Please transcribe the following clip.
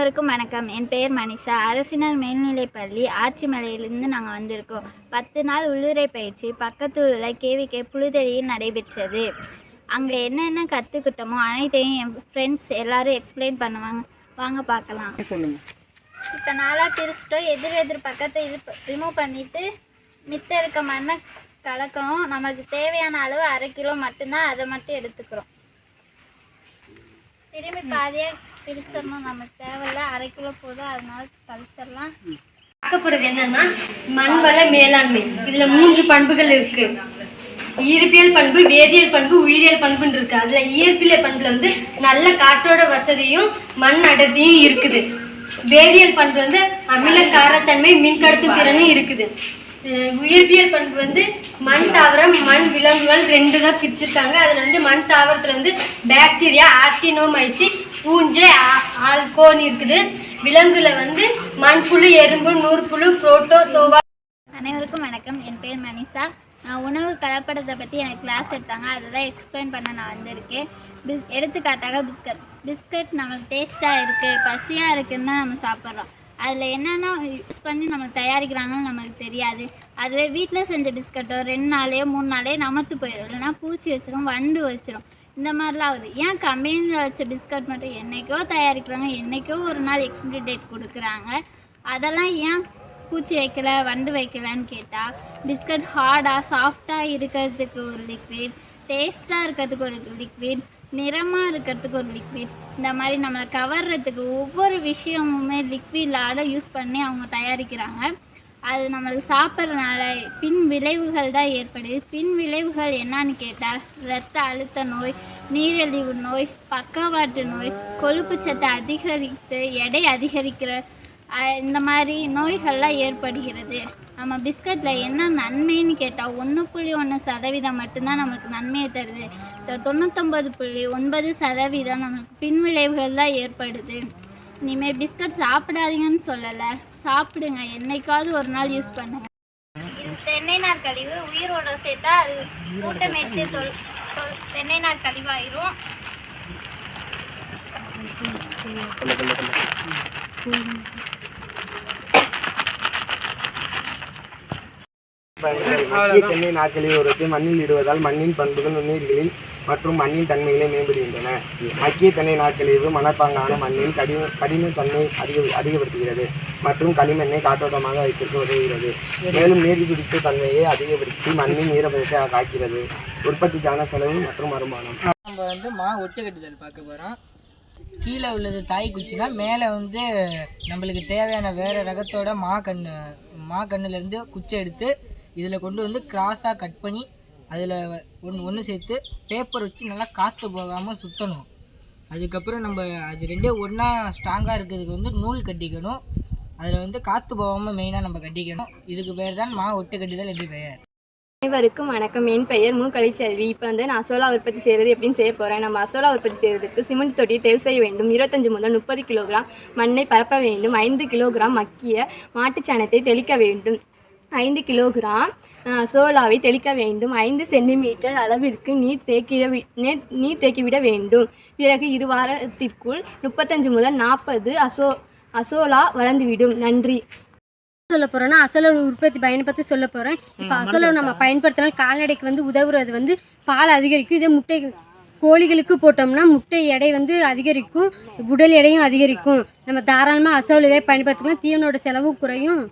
வணக்கம். என் பெயர் மனிஷா. அரசினர் மேல்நிலைப்பள்ளி ஆச்சிமலையிலிருந்து நாங்கள் வந்திருக்கோம். பத்து நாள் உள்ளுரை பயிற்சி பக்கத்தில் உள்ள கேவிகே புழுதெளியில் நடைபெற்றது. அங்கே என்னென்ன கற்றுக்கிட்டோமோ அனைத்தையும் என் ஃப்ரெண்ட்ஸ் எல்லாரும் எக்ஸ்பிளைன் பண்ணுவாங்க. வாங்க பார்க்கலாம். இப்போ நாளாக பிரிச்சுட்டோம். எதிர் எதிர் பக்கத்தை இது ரிமூவ் பண்ணிவிட்டு மித்த இருக்க மண்ணை கலக்கணும். நம்மளுக்கு தேவையான அளவு அரை கிலோ மட்டும்தான் அதை மட்டும் எடுத்துக்கிறோம். திரும்பி பாதியாக பிரிச்சிடணும் நமக்கு தேவையில்ல. அரை கிலோ போதும். அதனால கழிச்சிடலாம். பார்க்க போறது என்னன்னா மண்வள மேலாண்மை. இதுல மூன்று பண்புகள் இருக்கு. இயற்பியல் பண்பு வேதியியல் பண்பு உயிரியல் பண்புன்னு இருக்கு. அதுல இயற்பியல் பண்புல வந்து நல்ல காற்றோட வசதியும் மண் அடர்த்தியும் இருக்குது. வேதியியல் பண்பு வந்து அமில காரத்தன்மை மின்கடத்து திறனும் இருக்குது. உயிர்பியல் பண்பு வந்து மண் தாவரம் மண் விலங்குகள் ரெண்டு தான் பிரிச்சிருக்காங்க. அதுல வந்து மண் தாவரத்துல வந்து பாக்டீரியா ஆக்டினோமைசி பூஞ்சை ஆ- ஆல்கோன் இருக்குது. விலங்குல வந்து மண்புழு எறும்பு நூற்புழு புரோட்டோசோவா அனைவருக்கும் வணக்கம். என் பேர் மனிஷா. நான் உணவு கலப்படத்தை பற்றி எனக்கு கிளாஸ் எடுத்தாங்க. அதை தான் எக்ஸ்பிளைன் பண்ண நான் வந்திருக்கேன். பிஸ் எடுத்துக்காட்டாக பிஸ்கட் பிஸ்கட் நம்மளுக்கு டேஸ்ட்டாக இருக்குது பசியாக இருக்குன்னு தான் நம்ம சாப்பிட்றோம். அதில் என்னென்ன யூஸ் பண்ணி நம்மளுக்கு தயாரிக்கிறாங்கன்னு நமக்கு தெரியாது. அதுவே வீட்டில் செஞ்ச பிஸ்கட்டோ ரெண்டு நாளே மூணு நாளே நமத்து போயிடும் இல்லைன்னா பூச்சி வச்சிரும் வண்டு வச்சிரும். இந்த மாதிரிலாம் ஆகுது. ஏன் கம்பெனியில் வச்ச பிஸ்கட் மட்டும் என்றைக்கோ தயாரிக்கிறாங்க என்னைக்கோ ஒரு நாள் எக்ஸ்பிரி டேட் கொடுக்குறாங்க. அதெல்லாம் ஏன் பூச்சி வைக்கல வண்டு வைக்கலன்னு கேட்டால் பிஸ்கட் ஹார்டாக சாஃப்டாக இருக்கிறதுக்கு ஒரு லிக்விட் டேஸ்ட்டாக இருக்கிறதுக்கு ஒரு லிக்விட் நிறமாக இருக்கிறதுக்கு ஒரு லிக்விட் இந்த மாதிரி நம்மளை கவர்றதுக்கு ஒவ்வொரு விஷயமுமே லிக்விடால யூஸ் பண்ணி அவங்க தயாரிக்கிறாங்க. அது நம்மளுக்கு சாப்பிட்றதுனால பின் விளைவுகள் தான் ஏற்படுது. பின் விளைவுகள் என்னன்னு கேட்டால் இரத்த அழுத்த நோய் நீரிழிவு நோய் பக்கவாட்டு நோய் கொழுப்பு சத்து அதிகரித்து எடை அதிகரிக்கிற இந்த மாதிரி நோய்கள்லாம் ஏற்படுகிறது. நம்ம பிஸ்கட்டில் என்ன நன்மைன்னு கேட்டால் ஒன்று புள்ளி ஒன்று சதவீதம் மட்டும்தான் நம்மளுக்கு நன்மையை தருது. தொண்ணூத்தொம்பது புள்ளி ஒன்பது சதவீதம் நமக்கு பின்விளைவுகள் தான் ஏற்படுது. இனிமேல் பிஸ்கட் சாப்பிடாதீங்கன்னு சொல்லலை. சாப்பிடுங்க. என்னைக்காவது ஒரு நாள் யூஸ் பண்ணுங்க. இது தென்னை நார் கழிவு உயிரோட சேர்த்தா அது ஊட்டமேற்று தொல் தொல் தென்னை நார் கழிவாயிரும். தென்னை நாட்களில் உரத்தை மண்ணில் இடுவதால் மண்ணின் பண்புகள் நுண்ணுயிர்களில் மற்றும் மண்ணின் தன்மைகளை மேம்படுகின்றன. மக்கிய தன்னை நாட்களில் மணற்பாங்கான மண்ணின் கடின கடின தன்மை அதிக அதிகப்படுத்துகிறது மற்றும் களிமண்ணை காற்றோட்டமாக வைத்திருக்க உதவுகிறது. மேலும் நீர் பிடித்த தன்மையை அதிகப்படுத்தி மண்ணின் ஈரப்பதத்தை காக்கிறது. உற்பத்திக்கான செலவு மற்றும் வருமானம். நம்ம வந்து மா ஒட்டு பார்க்க போகிறோம் கீழே உள்ளது தாய் குச்சினா மேலே வந்து நம்மளுக்கு தேவையான வேறு ரகத்தோட மா கன்று மா கண்ணுலேருந்து குச்சி எடுத்து இதில் கொண்டு வந்து கிராஸாக கட் பண்ணி அதில் ஒன்று ஒன்று சேர்த்து பேப்பர் வச்சு நல்லா காற்று போகாமல் சுற்றணும் அதுக்கப்புறம் நம்ம அது ரெண்டே ஒன்றா ஸ்ட்ராங்காக இருக்கிறதுக்கு வந்து நூல் கட்டிக்கணும். அதில் வந்து காற்று போகாமல் மெயினாக நம்ம கட்டிக்கணும். இதுக்கு பேர் தான் மா ஒட்டு கட்டிதல் என்று பெயர். அனைவருக்கும் வணக்கம். என் பெயர் மு. கலிச்செல்வி. இப்போ வந்து நான் அசோலா உற்பத்தி செய்கிறது எப்படின்னு செய்ய போகிறேன் நம்ம அசோலா உற்பத்தி செய்கிறதுக்கு சிமெண்ட் தொட்டியை தேர்வு செய்ய வேண்டும். இருபத்தஞ்சு முதல் முப்பது கிலோகிராம் மண்ணை பரப்ப வேண்டும். ஐந்து கிலோகிராம் மக்கிய மாட்டுச்சாணத்தை தெளிக்க வேண்டும். ஐந்து கிலோகிராம் சோலாவை தெளிக்க வேண்டும். ஐந்து சென்டிமீட்டர் அளவிற்கு நீர் தேக்கிட நீர் தேக்கிவிட வேண்டும். பிறகு இரு வாரத்திற்குள் முப்பத்தஞ்சு முதல் நாற்பது அசோ அசோலா வளர்ந்துவிடும். நன்றி. சொல்ல போறோம்னா அசலோட உற்பத்தி பயனை பற்றி சொல்ல போகிறேன் இப்போ அசலோ நம்ம பயன்படுத்தினால் கால்நடைக்கு வந்து உதவுறது வந்து பால் அதிகரிக்கும். இதே முட்டை கோழிகளுக்கு போட்டோம்னா முட்டை எடை வந்து அதிகரிக்கும் உடல் எடையும் அதிகரிக்கும். நம்ம தாராளமாக அசோலவே பயன்படுத்திக்கலாம். தீவனோட செலவும் குறையும்.